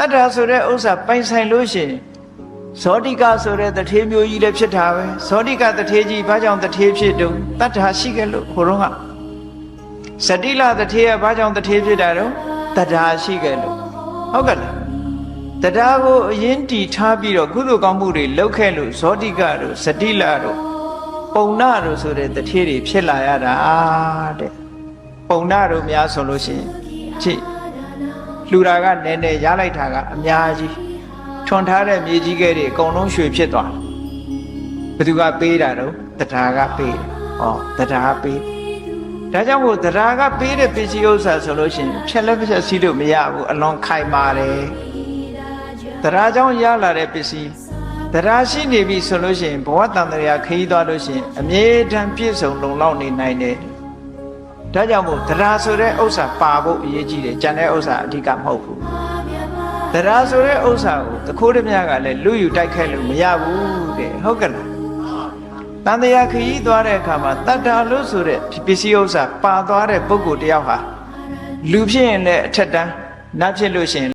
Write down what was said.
တတ္ထာဆိုတဲ့ဥစ္စာပိုင်ဆိုင်လို့ရှိရင်ဇောတိကဆိုတဲ့တထေးမျိုးကြီးလည်းဖြစ်တာပဲဇောတိကတထေးကြီးဘာကြောင့်တထေးဖြစ်တုံးတတ္ထာရှိခဲ့လို့ဟိုတော့ကစတိလတထေးကဘာကြောင့်တထေးဖြစ်တာတော့တတ္ထာရှိခဲ့လို့ဟုတ်ကဲ့လားတတ္ထာကိုအရင်တီထားပြီးတော့ကုသိုလ်ကောင်းမှုတွေလုပ်ခဲ့လို့ဇောတိကတို့စတိလတို့ပုံနာတို့ဆိုတဲ့တထေးတွေဖြစ်လာရတာတဲ့ပုံနာတို့များဆိုလို့ရှိရင်ကြည့် လှူတာကနည်းနည်းရလိုက်တာကအများကြီးထွန်ထားတဲ့မြေကြီးကဲတွေအကုန်လုံးရွှေဖြစ်သွားတယ်ဘယ်သူကပေးတာတော့တရားကပေးတယ်ဟောတရားပေးဒါကြောင့်မို့တရားကပေးတဲ့ပစ္စည်းဥစ္စာဆိုလို့ရှိရင်ဖြက်လက်ဖြက်စီးလို့မရဘူးအလွန်ခိုင်မာတယ်တရားကြောင့်ရလာတဲ့ပစ္စည်းတရားရှိနေပြီဆိုလို့ရှိရင်ဘဝတန်တရားခရီးသွားလို့ရှိရင်အမြဲတမ်းပြည့်စုံလုံလောက်နေနိုင်တယ် ဒါကြောင့်မို့တရားဆိုတဲ့ဥစ္စာပါဖို့အရေးကြီးတယ်ကျန်တဲ့ဥစ္စာအဓိကမဟုတ်ဘူးတရားဆိုတဲ့ဥစ္စာကိုတခိုးတမကလည်းလူယူတိုက်ခိုက်လို့မရဘူးတဲ့ဟုတ်ကဲ့လားတန်တရားခရီးသွားတဲ့အခါမှာတတ္တာလို့ဆိုတဲ့ဒီပစ္စည်းဥစ္စာပါသွားတဲ့ပုဂ္ဂိုလ်တယောက်ဟာလူဖြစ်ရင်လည်းအထက်တန်းနတ်ဖြစ်လို့ရှိရင်